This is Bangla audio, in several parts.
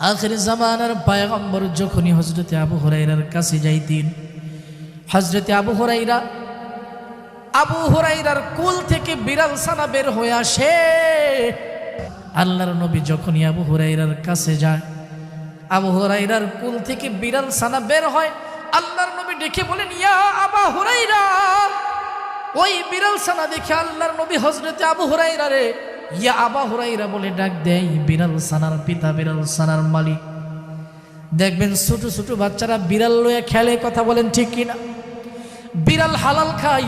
আখের জামানার পায়গম্বর যখনই হজরতে আবু হরাইরার কাছে যাইতেন হজরতে আবু হরাইরা আবু হরাইরার কুল থেকে বিড়াল সানা বের হয়ে আসে। আল্লাহর নবী যখনই আবু হরাইরার কাছে যায়, আবু হরাইরার কুল থেকে বিড়াল সানা বের হয়, আল্লাহর নবী ডেকে বলেন, ইয়া আবা হুরাইরা ওই বিড়াল সানা দেখে আল্লাহর নবী হজরতে আবু হুরাইরা রে ইয়া আবা হুরাইরা বলে, ডাক দেয় বিড়াল সানার পিতা, বিড়াল সানার মালিক। দেখবেন ছোট ছোট বাচ্চারা বিড়াল লয়ে খেলে, কথা বলেন ঠিক কিনা? বিড়াল হালাল খাই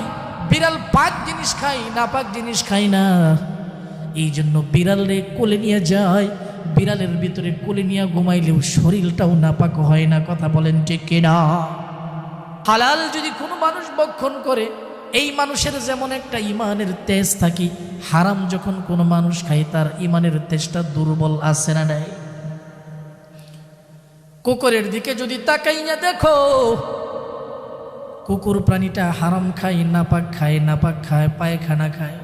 বিড়াল পাক জিনিস খাই না পাক জিনিস খাই না। এই জন্য বিড়ালে কোলে নিয়ে যায়, বিড়ালের ভিতরে কোলে নিয়ে ঘুমাইলেও শরীরটাও নাপাক হয় না, কথা বলেন ঠিক কিনা? হালাল যদি কোনো মানুষ বক্ষণ করে এই মানুষের যেমন একটা ইমানের তেজ থাকি, হারাম যখন কোনো মানুষ খায়, তার ইমানের তেজটা দুর্বল আছে না নাই? কুকুরের দিকে যদি তাকাইয়া দেখো, কুকুর প্রাণীটা হারাম খায়, নাপাক খায় নাপাক খায়, পায়খানা খায়।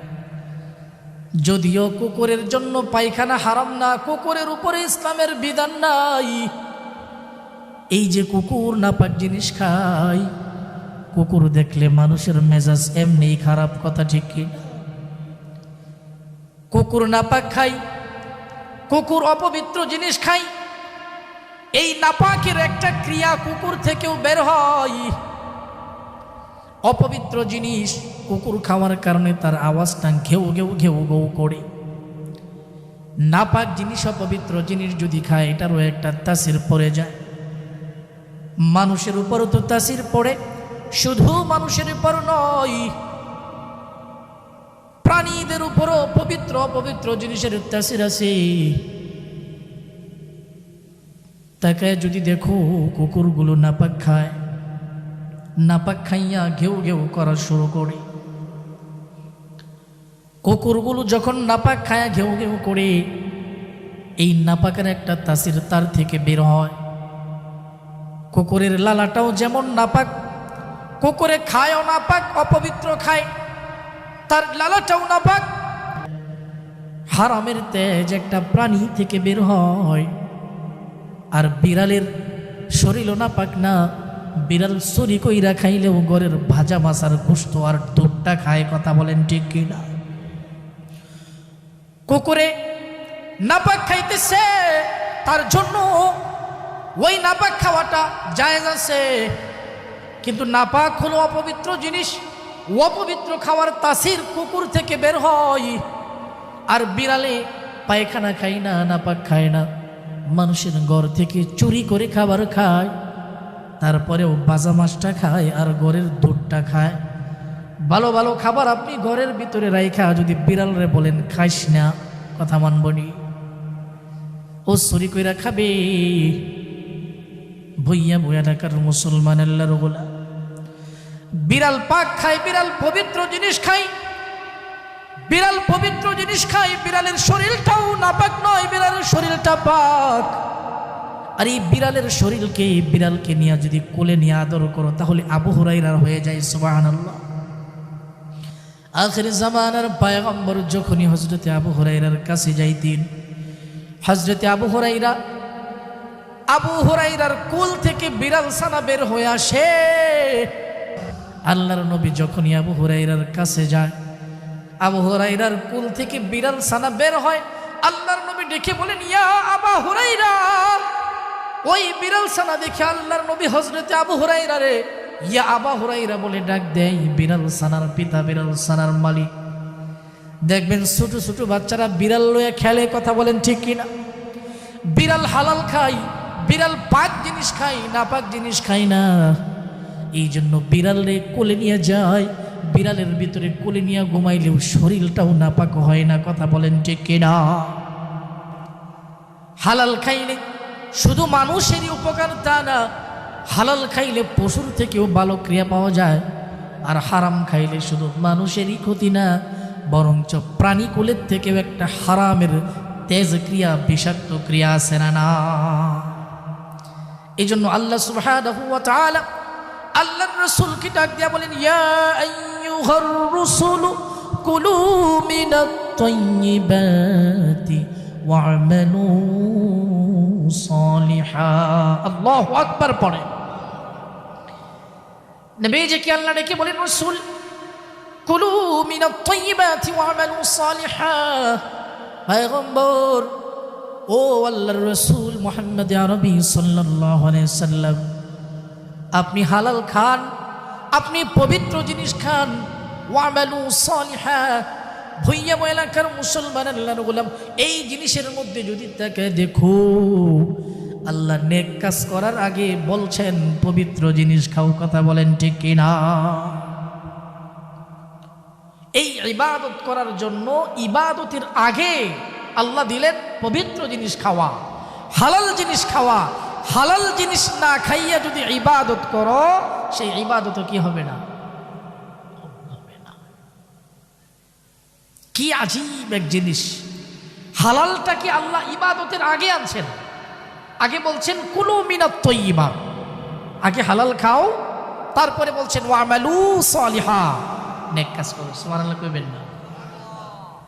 যদিও কুকুরের জন্য পায়খানা হারাম না, কুকুরের উপরে ইসলামের বিধান নাই। এই যে কুকুর নাপাক জিনিস খায় কুকুর দেখলে মানুষের মেজাজ এমনি খারাপ, কথা ঠিক কি? কুকুর নাপাক খাই, কুকুর অপবিত্র জিনিস খাই। এই নাপাকের একটা ক্রিয়া কুকুর থেকেও বের হয়। অপবিত্র জিনিস কুকুর খাওয়ার কারণে তার আওয়াজটা ঘেউ ঘেউ ঘেউ ঘেউ করে। নাপাক জিনিস, অপবিত্র জিনিস যদি খায়, এটারও একটা তাসির পড়ে যায়। মানুষের উপরও তো তাসির পড়ে। শুধু মানুষের উপর নয়, প্রাণীদের উপরও পবিত্র, অপবিত্র জিনিসের তাসির আছে। তাকে যদি দেখো কুকুরগুলো নাপাক খায়, নাপাক খাইয়া ঘেউ ঘেউ করা শুরু করে। কুকুরগুলো যখন নাপাক খায়া ঘেউ ঘেউ করে, এই নাপাকের একটা তাসির তার থেকে বের হয়। কুকুরের লালাটাও যেমন নাপাক কুকুরে খায়ও নাপাক অপবিত্র খায়। তার লালাটাও নাপাক হারামের তেজ একটা প্রাণী থেকে বের হয়। আর বিড়ালের শরীরও নাপাক না, বিড়াল সরি কইরা খাইলেও ঘরের ভাজা মাছার গোস্ত আর দুধটা খায় কথা বলেন ঠিক কিনা? কুকুরে নাপাক খাইতেছে, তার জন্য ওই নাপাক খাওয়াটা জায়েজ আছে। কিন্তু নাপাক হলো অপবিত্র জিনিস। অপবিত্র খাওয়ার তাসির কুকুর থেকে বের হয়। আর বিড়ালে পায়খানা খায় না, নাপাক খায় না। মানুষের ঘর থেকে চুরি করে খাবার খায়। তারপরেও বাজা মাছটা খায় আর ঘরের দুধটা খায়। ভালো ভালো খাবার আপনি ঘরের ভিতরে রাইখা, যদি বিড়ালরে বলেন, খাইস না, কথা মানবনি ও চুরি কইরা খাবে। ভইয়া বইয়া ঢাকার মুসলমান আল্লাহর গোলা বিড়াল পাক খায়, বিড়াল পবিত্র জিনিস খায়। বিড়াল পবিত্র জিনিস খায়, বিড়ালের শরীরটাও নাপাক নয়, বিড়ালের শরীরটা পাক। আর এই বিড়ালের শরীরকে বিড়ালকে নিয়ে যদি কোলে নিয়ে আদর করো, তাহলে আবু হয়ে যায়, সুবহানাল্লাহ। আখের জামানার পায়গম্বর যখনই হজরতে আবু হুরাইরার কাছে যাইতেন হজরতে আবু হুরাইরা আবু হুরাইরার কুল থেকে বিড়াল সানা বের হয়ে আসে। আল্লাহর নবী যখনই আবু হুরাইরার কাছে যায়, আবু হুরাইরার কুল থেকে বিড়াল সানা বের হয়, আল্লাহর নবী ডেকে বলেন, ইয়া আবা হুরাইরা ওই বিড়াল সানা দেখে আল্লাহর নবী হজরতে আবু হুরাইরা রে, ইয়া আবা হুরাইরা বলে ডাক দেয় বিড়াল সানার পিতা, বিড়াল সানার মালিক। দেখবেন ছোট ছোট বাচ্চারা বিড়াল লয়ে খেলে, কথা বলেন ঠিক কিনা? বিড়াল হালাল খাই বিড়াল পাক জিনিস খাই না পাক জিনিস খাই না। এই জন্য বিড়ালে কোলে নিয়ে যায়, বিড়ালের ভিতরে কোলে নিয়ে ঘুমাইলেও শরীরটাও নাপাক হয় না, কথা বলেন ঠিক কিনা? হালাল খাইলে শুধু মানুষেরই উপকার তা না, হালাল খাইলে পশুর থেকেও ভালো ক্রিয়া পাওয়া যায়, আর হারাম খাইলে শুধু মানুষেরই ক্ষতি না, বরঞ্চ প্রাণীকুলের থেকেও একটা হারামের তেজ ক্রিয়া, বিষাক্ত ক্রিয়া আছে না এই জন্য আল্লাহ সুবহানাহু আল্লাহর রাসূলকে ডাক দিয়া বলেন, ইয়া আইয়ুহার রাসূলু কুলু মিনাত ওয়া'মালু সালিহা। আল্লাহু আকবার পড়ে। নবীজিকে আল্লাহ ডেকে বলেন, রসুল, কুলু মিনাত ওয়ামালু সালিহা। পয়গম্বর, ও আল্লাহর রসুল মুহাম্মদ আরবি আলাইহি সাল্লাম আপনি হালাল খান, আপনি পবিত্র জিনিস খান। ওয়ামালু সালিহা, ভুইয়া এলাকার মুসলমান আল্লাহর গোলাম, এই জিনিসের মধ্যে যদি তাকে দেখো, আল্লাহ নেক কাজ করার আগে বলছেন, পবিত্র জিনিস খাও, কথা বলেন ঠিক কিনা? এই ইবাদত করার জন্য ইবাদতের আগে আল্লাহ দিলেন, পবিত্র জিনিস খাওয়া, হালাল জিনিস খাওয়া হালাল জিনিস না খাইয়া যদি ইবাদত করো, সেই ইবাদত কি হবে না। কি আজীব এক জিনিস। হালালটা কি আল্লাহ ইবাদতের আগে আনছেন? আগে বলছেন, কুলু মিনাত তৈবা আগে হালাল খাও, তারপরে বলছেন ওয়ামালু সালিহা। নেক কাজ করো কইবেন না।